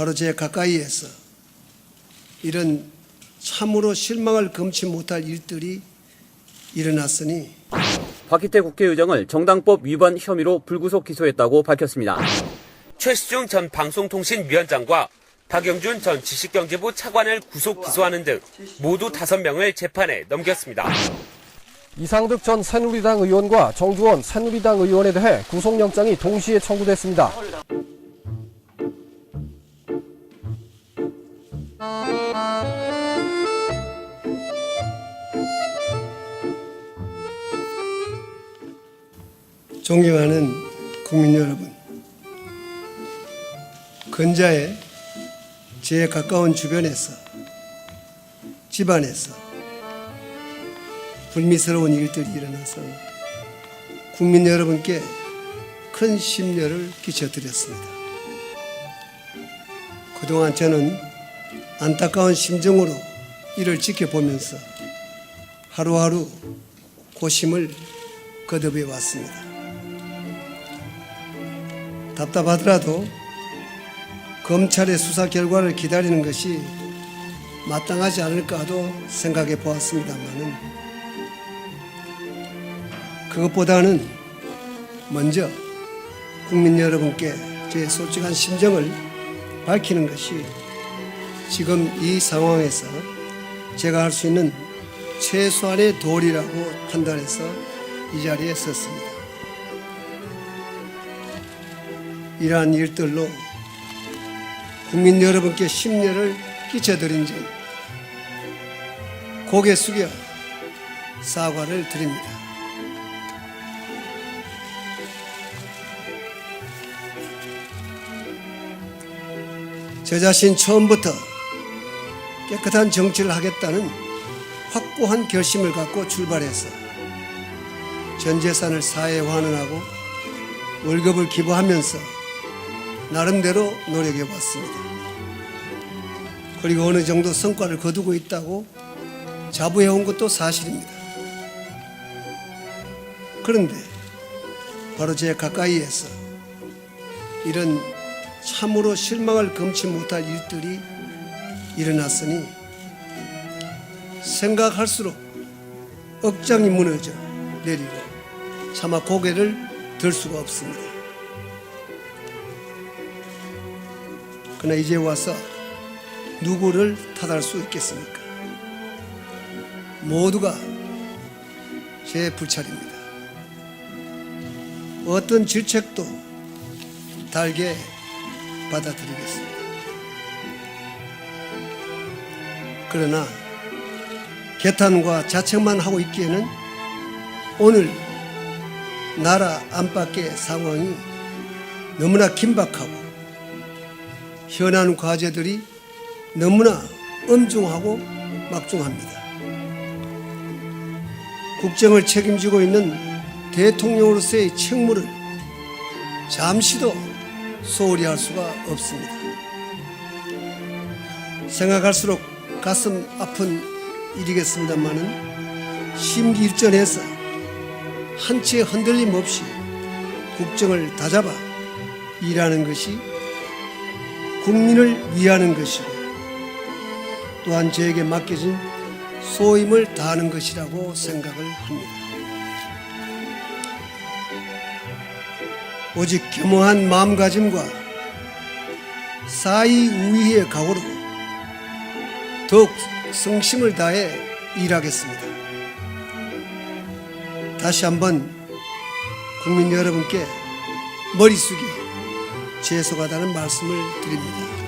바로 제 가까이에서 이런 참으로 실망을 금치 못할 일들이 일어났으니 박희태 국회의장을 정당법 위반 혐의로 불구속 기소했다고 밝혔습니다. 최시중 전 방송통신위원장과 박영준 전 지식경제부 차관을 구속 기소하는 등 모두 5명을 재판에 넘겼습니다. 이상득 전 새누리당 의원과 정주원 새누리당 의원에 대해 구속영장이 동시에 청구됐습니다. 존경하는 국민 여러분, 근자에 제 가까운 주변에서 집안에서 불미스러운 일들이 일어나서 국민 여러분께 큰 심려를 끼쳐드렸습니다. 그동안 저는 안타까운 심정으로 이를 지켜보면서 하루하루 고심을 거듭해 왔습니다. 답답하더라도 검찰의 수사 결과를 기다리는 것이 마땅하지 않을까도 생각해 보았습니다만은 그것보다는 먼저 국민 여러분께 제 솔직한 심정을 밝히는 것이 지금 이 상황에서 제가 할 수 있는 최소한의 도리라고 판단해서 이 자리에 섰습니다. 이러한 일들로 국민 여러분께 심려를 끼쳐드린 점 고개 숙여 사과를 드립니다. 저 자신 처음부터 깨끗한 정치를 하겠다는 확고한 결심을 갖고 출발해서 전 재산을 사회에 환원하고 월급을 기부하면서 나름대로 노력해 왔습니다. 그리고 어느 정도 성과를 거두고 있다고 자부해 온 것도 사실입니다. 그런데 바로 제 가까이에서 이런 참으로 실망을 금치 못할 일들이 일어났으니 생각할수록 억장이 무너져 내리고 차마 고개를 들 수가 없습니다. 그러나 이제 와서 누구를 탓할 수 있겠습니까? 모두가 제 불찰입니다. 어떤 질책도 달게 받아들이겠습니다. 그러나 개탄과 자책만 하고 있기에는 오늘 나라 안팎의 상황이 너무나 긴박하고 현안 과제들이 너무나 엄중하고 막중합니다. 국정을 책임지고 있는 대통령으로서의 책무를 잠시도 소홀히 할 수가 없습니다. 생각할수록 가슴 아픈 일이겠습니다만은 심기일전해서 한치의 흔들림 없이 국정을 다잡아 일하는 것이 국민을 위하는 것이고 또한 저에게 맡겨진 소임을 다하는 것이라고 생각을 합니다. 오직 겸허한 마음가짐과 사이 우위의 각오로 더욱 성심을 다해 일하겠습니다. 다시 한번 국민 여러분께 머리 숙여 죄송하다는 말씀을 드립니다.